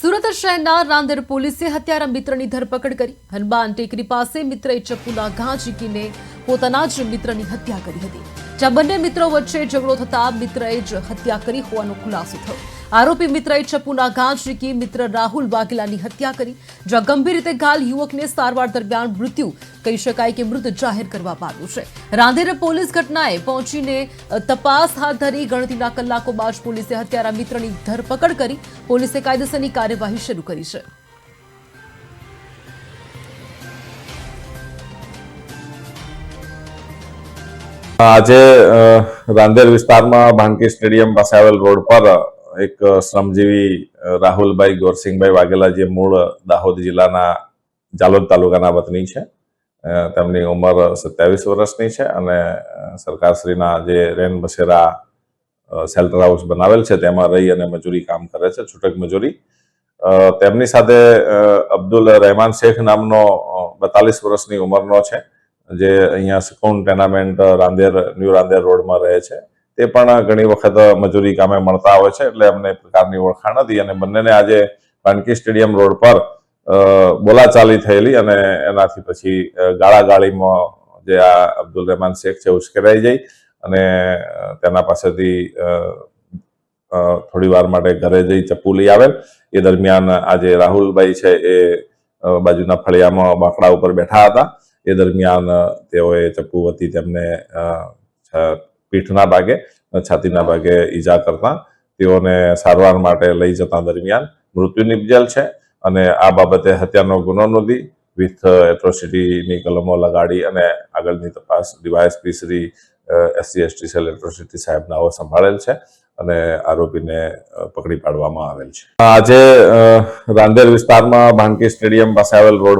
સુરત શહેરના રાંદેર પોલીસે હત્યારા મિત્રની ધરપકડ કરી. હનુમાન ટેકરી પાસે મિત્રએ ચપ્પુના ઘા ઝીકીને પોતાના જ મિત્રની હત્યા કરી હતી. જ્યાં બંને મિત્રો વચ્ચે ઝઘડો થતા મિત્રએ જ હત્યા કરી હોવાનો ખુલાસો થયો. આરોપી મિત્રએ ચપ્પુના ઘા ઝીકી મિત્ર રાહુલ વાઘેલાની હત્યા કરી, જ્યાં ગંભીર રીતે ઘાલ યુવકને સારવાર દરમિયાન મૃત્યુ કહી શકાય કે મૃત જાહેર કરવામાં આવ્યું છે. રાંધેર પોલીસ ઘટનાએ પહોંચીને તપાસ હાથ ધરી ગણતરીના કલાકો બાદ પોલીસે હત્યારા મિત્રની ધરપકડ કરી, પોલીસે કાયદેસરની કાર્યવાહી શરૂ કરી છે. આજે રાંદેર વિસ્તારમાં ભાનકી સ્ટેડિયમ પાસે આવેલ રોડ પર એક શ્રમજીવી રાહુલભાઈ ગોરસિંહભાઈ વાઘેલા જે મૂળ દાહોદ જિલ્લાના જાલોદ તાલુકાના વતની છે. તેમની ઉંમર સત્યાવીસ વર્ષની છે અને સરકારશ્રીના જે રેન બસેરા શેલ્ટર હાઉસ બનાવેલ છે તેમાં રહી અને મજૂરી કામ કરે છે, છૂટક મજૂરી. તેમની સાથે અબ્દુલ રહેમાન શેખ નામનો બતાલીસ વર્ષની ઉંમરનો છે. જે અહીંયા સિકોન ટેનામેન્ટ, રાંદેર, ન્યૂ રાંદેર રોડમાં રહે છે. તે પણ ઘણી વખત મજૂરી કામે મળતા હોય છે, એટલે અમને પ્રકારની ઓળખાણ હતી અને બંનેને આજે પાનકી સ્ટેડિયમ રોડ પર બોલાચાલી થયેલી અને એનાથી પછી ગાળાગાળીમાં જે આ અબ્દુલ રહેમાન શેખ છે, ઉશ્કેરાઈ જઈ અને તેના પાસેથી થોડી વાર માટે ઘરે જઈ ચપ્પુ લઈ આવેલ. એ દરમિયાન આજે રાહુલભાઈ છે એ બાજુના ફળિયામાં બાંકડા ઉપર બેઠા હતા. એ દરમિયાન તેઓએ ચપ્પુ વતી તેમને પીઠના ભાગે છાતીના ભાગે ઈજા કરતા તેઓને સારવાર માટે લઈ જતા દરમિયાન મૃત્યુ નિપજેલ છે અને આ બાબતે હત્યાનો ગુનો નોંધી વિથ એટ્રોસિટીની કલમો લગાડી અને આગળની તપાસ DYSP Shri SC, ST cell atrocity સાહેબનાઓ સંભાળેલ છે અને આરોપીને પકડી પાડવામાં આવેલ છે. આજે રાંદેર વિસ્તારમાં ભાનકી સ્ટેડિયમ પાસે આવેલ રોડ